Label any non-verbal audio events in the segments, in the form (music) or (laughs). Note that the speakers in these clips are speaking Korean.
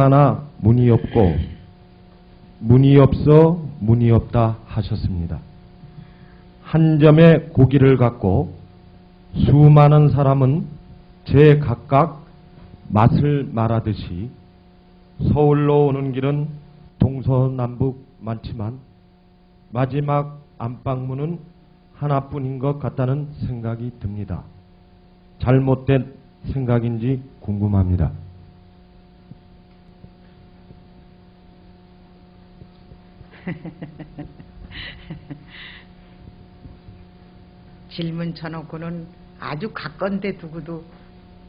많아 문이 없고 문이 없어 문이 없다 하셨습니다. 한 점의 고기를 갖고 수많은 사람은 제 각각 맛을 말하듯이 서울로 오는 길은 동서남북 많지만 마지막 안방문은 하나뿐인 것 같다는 생각이 듭니다. 잘못된 생각인지 궁금합니다. (laughs) 질문 쳐놓고는 아주 가까운데 두고도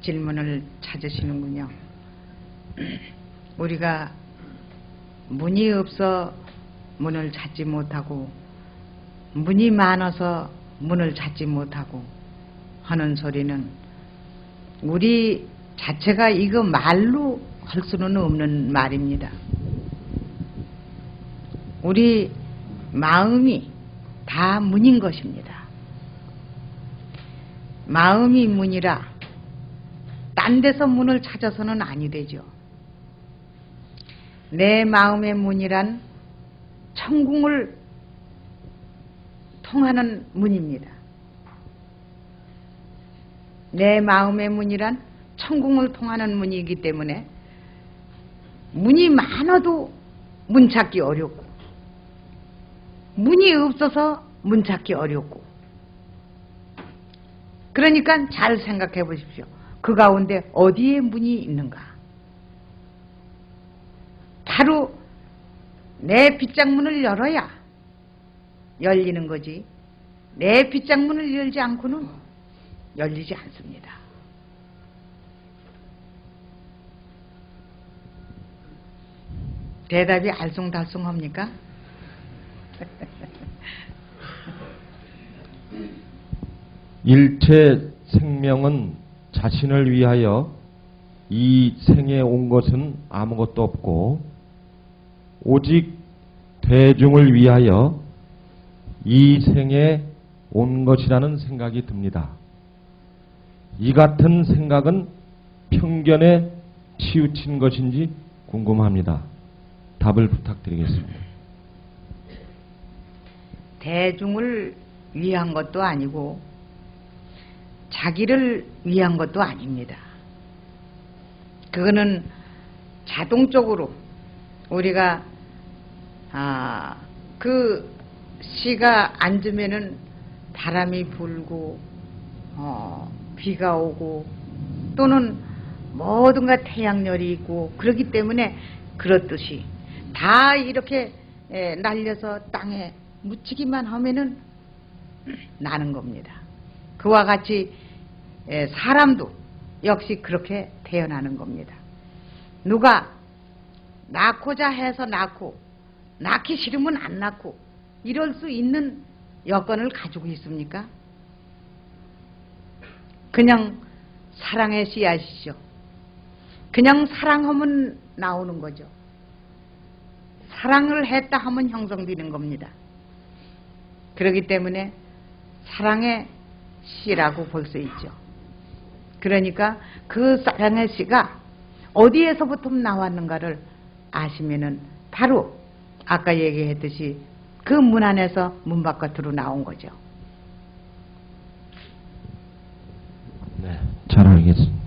질문을 찾으시는군요. (clears throat) 우리가 문이 없어 문을 찾지 못하고 문이 많아서 문을 찾지 못하고 하는 소리는 우리 자체가 이거 말로 할 수는 없는 말입니다. 우리 마음이 다 문인 것입니다. 마음이 문이라 딴 데서 문을 찾아서는 아니 되죠. 내 마음의 문이란 천궁을 통하는 문입니다. 내 마음의 문이란 천궁을 통하는 문이기 때문에 문이 많아도 문 찾기 어렵고 문이 없어서 문 찾기 어렵고 그러니까 잘 생각해 보십시오. 그 가운데 어디에 문이 있는가? 바로 내 빗장문을 열어야 열리는 거지. 내 빗장문을 열지 않고는 열리지 않습니다. 대답이 알쏭달쏭합니까? (laughs) 일체 생명은 자신을 위하여 이 생에 온 것은 아무것도 없고 오직 대중을 위하여 이 생에 온 것이라는 생각이 듭니다. 이 같은 생각은 편견에 치우친 것인지 궁금합니다. 답을 부탁드리겠습니다. 대중을 위한 것도 아니고 자기를 위한 것도 아닙니다. 그거는 자동적으로 우리가 아, 그 시가 앉으면은 바람이 불고 어, 비가 오고 또는 뭐든가 태양열이 있고 그렇기 때문에 그렇듯이 다 이렇게 에, 날려서 땅에 묻히기만 하면은 나는 겁니다. 그와 같이 에, 사람도 역시 그렇게 태어나는 겁니다. 누가 낳고자 해서 낳고 낳기 싫으면 안 낳고 이럴 수 있는 여건을 가지고 있습니까? 그냥 사랑의 씨앗이죠. 그냥 사랑하면 나오는 거죠. 사랑을 했다 하면 형성되는 겁니다. 그렇기 때문에 사랑의 씨라고 볼 수 있죠. 그러니까 그 사랑의 씨가 어디에서부터 나왔는가를 아시면은 바로 아까 얘기했듯이 그 문 안에서 문 바깥으로 나온 거죠. 네, 잘 알겠습니다.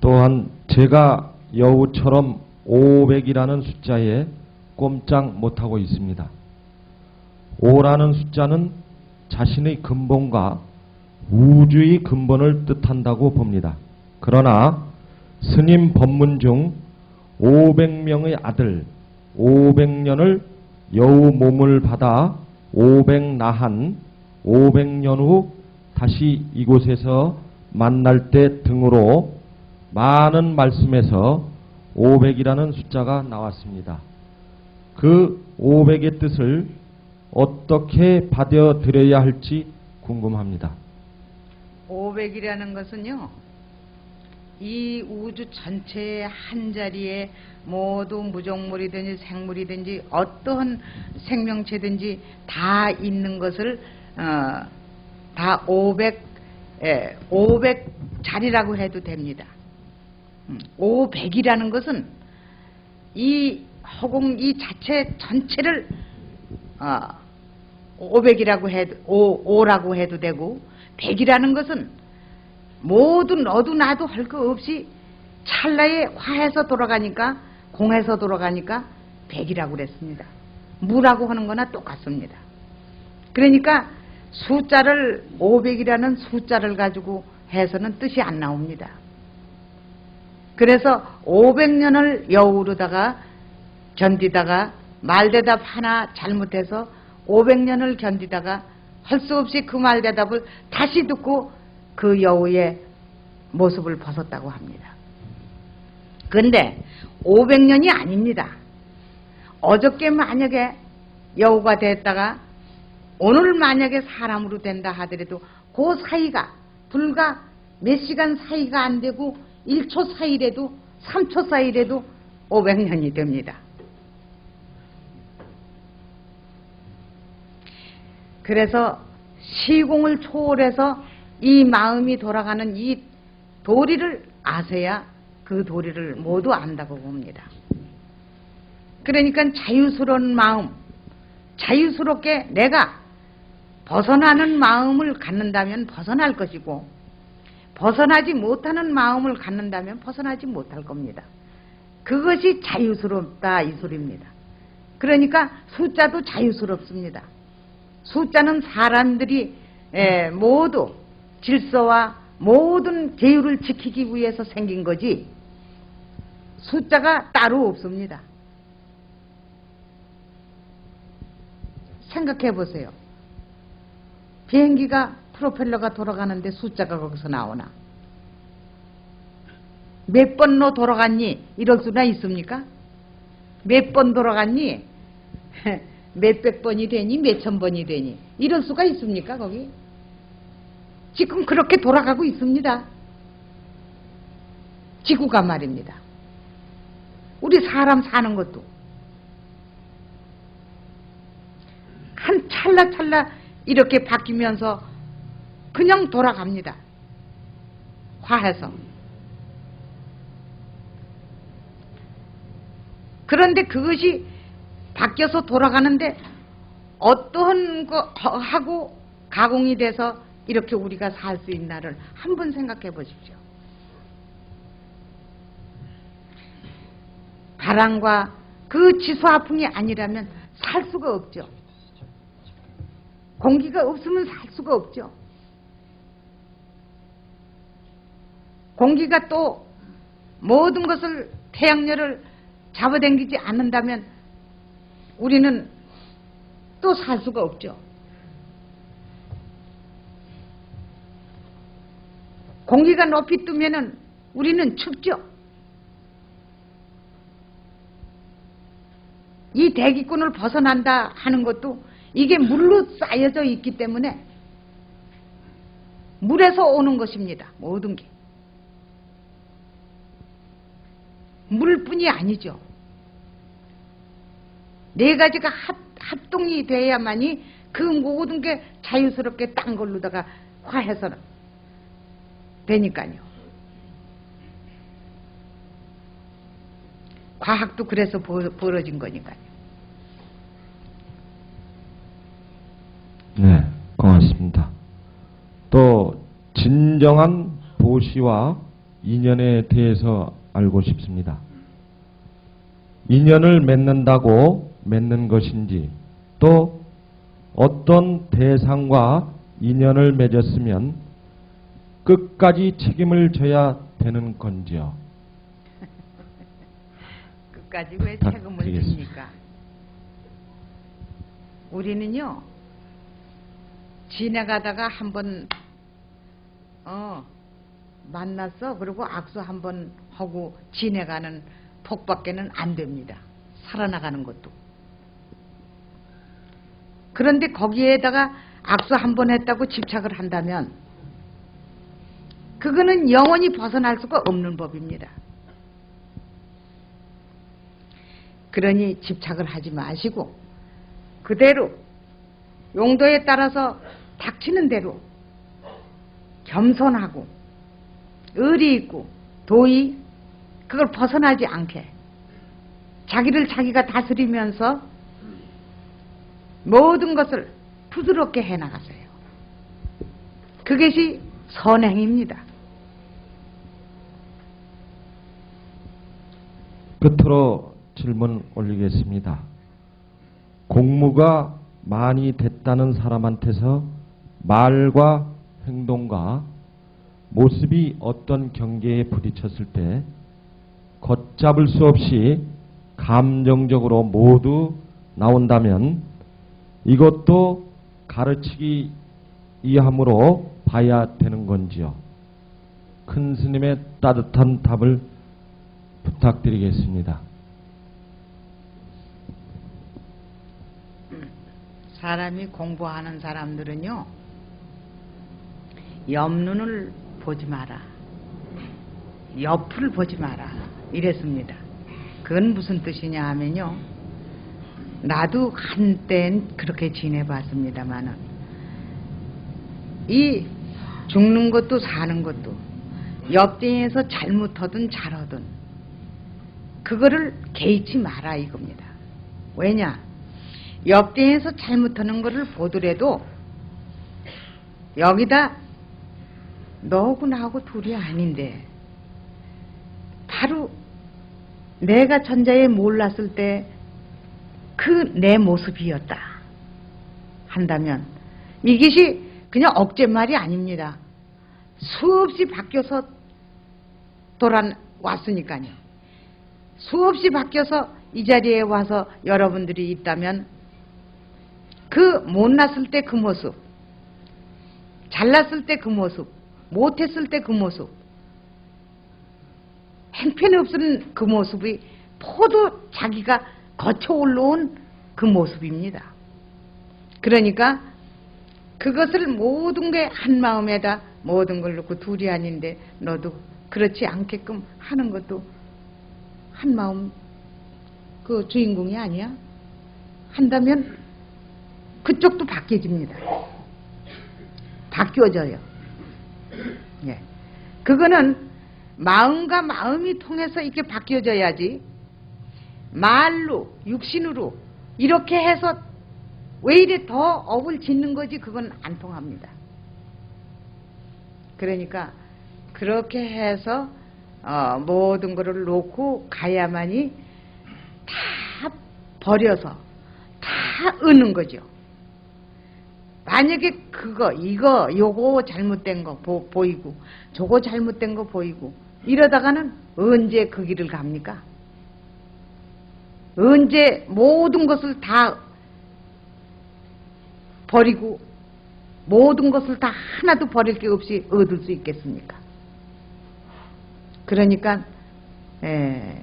또한 제가 여우처럼 500이라는 숫자에 꼼짝 못하고 있습니다. 5라는 숫자는 자신의 근본과 우주의 근본을 뜻한다고 봅니다. 그러나 스님 법문 중 500명의 아들 500년을 여우 몸을 받아 500나한 500년 후 다시 이곳에서 만날 때 등으로 많은 말씀에서 500이라는 숫자가 나왔습니다. 그 500의 뜻을 어떻게 받아들여야 할지 궁금합니다. 500이라는 것은요, 이 우주 전체의 한 자리에 모두 무정물이든지 생물이든지 어떠한 생명체든지 다 있는 것을 어, 다 500, 예, 500 자리라고 해도 됩니다. 음, 500이라는 것은 이 허공 이 자체 전체를 어, 500이라고 해도 오, 5라고 해도 되고 100이라는 것은 모두 너도 나도 할 거 없이 찰나에 화해서 돌아가니까 공해서 돌아가니까 100이라고 그랬습니다. 무라고 하는 거나 똑같습니다. 그러니까 숫자를 500이라는 숫자를 가지고 해서는 뜻이 안 나옵니다. 그래서 500년을 여우르다가 견디다가 말대답 하나 잘못해서 500년을 견디다가 할 수 없이 그 말 대답을 다시 듣고 그 여우의 모습을 벗었다고 합니다. 근데 500년이 아닙니다. 어저께 만약에 여우가 됐다가 오늘 만약에 사람으로 된다 하더라도 그 사이가 불과 몇 시간 사이가 안 되고 1초 사이라도 3초 사이라도 500년이 됩니다. 그래서 시공을 초월해서 이 마음이 돌아가는 이 도리를 아세야 그 도리를 모두 안다고 봅니다. 그러니까 자유스러운 마음, 자유스럽게 내가 벗어나는 마음을 갖는다면 벗어날 것이고 벗어나지 못하는 마음을 갖는다면 벗어나지 못할 겁니다. 그것이 자유스럽다 이 소리입니다. 그러니까 숫자도 자유스럽습니다. 숫자는 사람들이 에, 모두 질서와 모든 제율을 지키기 위해서 생긴 거지 숫자가 따로 없습니다. 생각해 보세요. 비행기가 프로펠러가 돌아가는데 숫자가 거기서 나오나? 몇 번로 돌아갔니? 이럴 수나 있습니까? 몇 번 돌아갔니? (laughs) 몇백 번이 되니? 몇천 번이 되니? 이럴 수가 있습니까, 거기? 지금 그렇게 돌아가고 있습니다. 지구가 말입니다. 우리 사람 사는 것도. 한 찰나찰나 이렇게 바뀌면서 그냥 돌아갑니다. 화해서. 그런데 그것이 바뀌어서 돌아가는데 어떠한 거 하고 가공이 돼서 이렇게 우리가 살 수 있나를 한번 생각해 보십시오. 바람과 그 지수화풍이 아니라면 살 수가 없죠. 공기가 없으면 살 수가 없죠. 공기가 또 모든 것을 태양열을 잡아당기지 않는다면 우리는 또 살 수가 없죠. 공기가 높이 뜨면은 우리는 춥죠. 이 대기권을 벗어난다 하는 것도 이게 물로 쌓여져 있기 때문에 물에서 오는 것입니다. 모든 게. 물뿐이 아니죠. 네 가지가 합, 합동이 돼야만이 그 모든 게 자유스럽게 딴 걸로다가 화해서 되니까요. 과학도 그래서 벌- 벌어진 거니까요. 네, 고맙습니다. 또 진정한 보시와 인연에 대해서 알고 싶습니다. 인연을 맺는다고 맺는 것인지 또 어떤 대상과 인연을 맺었으면 끝까지 책임을 져야 되는 건지요. (laughs) 끝까지 왜 책임을. 집니까? 우리는요, 지나가다가 한번, 어, 만났어. 그리고 악수 한번 하고 지나가는 폭밖에는 안 됩니다. 살아나가는 것도. 그런데 거기에다가 악수 한 번 했다고 집착을 한다면, 그거는 영원히 벗어날 수가 없는 법입니다. 그러니 집착을 하지 마시고 그대로 용도에 따라서 닥치는 대로 겸손하고 의리 있고 도의 그걸 벗어나지 않게 자기를 자기가 다스리면서 모든 것을 부드럽게 해나가세요. 그것이 선행입니다. 끝으로 질문 올리겠습니다. 공무가 많이 됐다는 사람한테서 말과 행동과 모습이 어떤 경계에 부딪혔을 때 걷잡을 수 없이 감정적으로 모두 나온다면 이것도 가르치기 이함으로 봐야 되는 건지요. 큰 스님의 따뜻한 답을 부탁드리겠습니다. 사람이 공부하는 사람들은요, 옆눈을 보지 마라. 옆을 보지 마라. 이랬습니다. 그건 무슨 뜻이냐 하면요, 나도 한땐 그렇게 지내봤습니다만은, 이 죽는 것도 사는 것도 옆대에서 잘못하든 잘하든 그거를 개의치 마라 이겁니다. 왜냐? 옆대에서 잘못하는 것을 보더라도 여기다 너하고 나하고 둘이 아닌데 바로 내가 천자에 몰랐을 때 그 내 모습이었다 한다면 이것이 그냥 억제말이 아닙니다. 수없이 바뀌어서 돌아왔으니까요. 수없이 바뀌어서 이 자리에 와서 여러분들이 있다면 그 못났을 때 그 모습, 잘났을 때 그 모습, 못했을 때 그 모습, 행편없은 그 모습이 모두 자기가 거쳐 올라온 그 모습입니다. 그러니까 그것을 모든 게 한 마음에다 모든 걸 놓고 둘이 아닌데 너도 그렇지 않게끔 하는 것도 한 마음 그 주인공이 아니야? 한다면 그쪽도 바뀌어집니다. 바뀌어져요. 예. 그거는 마음과 마음이 통해서 이렇게 바뀌어져야지 말로 육신으로 이렇게 해서 왜 이래 더 업을 짓는 거지 그건 안 통합니다. 그러니까 그렇게 해서 어, 모든 것을 놓고 가야만이 다 버려서 다 얻는 거죠. 만약에 그거 이거 요거 잘못된 거 보, 보이고 저거 잘못된 거 보이고 이러다가는 언제 그 길을 갑니까? 언제 모든 것을 다 버리고 모든 것을 다 하나도 버릴 게 없이 얻을 수 있겠습니까? 그러니까 에,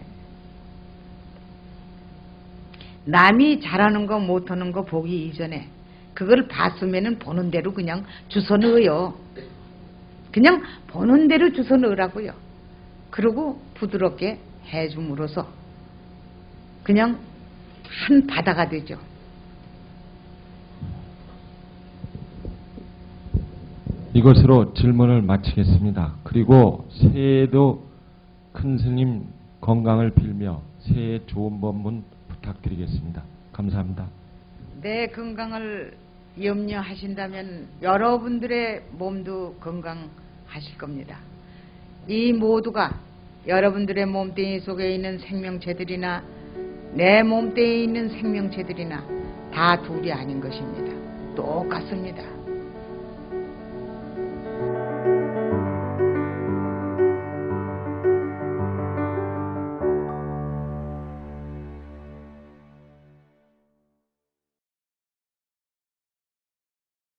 남이 잘하는 거 못하는 거 보기 이전에 그걸 봤으면은 보는 대로 그냥 주워 넣어요. 그냥 보는 대로 주워 넣으라고요. 그리고 부드럽게 해줌으로써 그냥 한 바다가 되죠. 이것으로 질문을 마치겠습니다. 그리고 새해에도 큰 스님 건강을 빌며 새해 좋은 법문 부탁드리겠습니다. 감사합니다. 내 건강을 염려하신다면 여러분들의 몸도 건강하실 겁니다. 이 모두가 여러분들의 몸뚱이 속에 있는 생명체들이나 내 몸뚱이에 있는 생명체들이나 다 둘이 아닌 것입니다. 똑같습니다.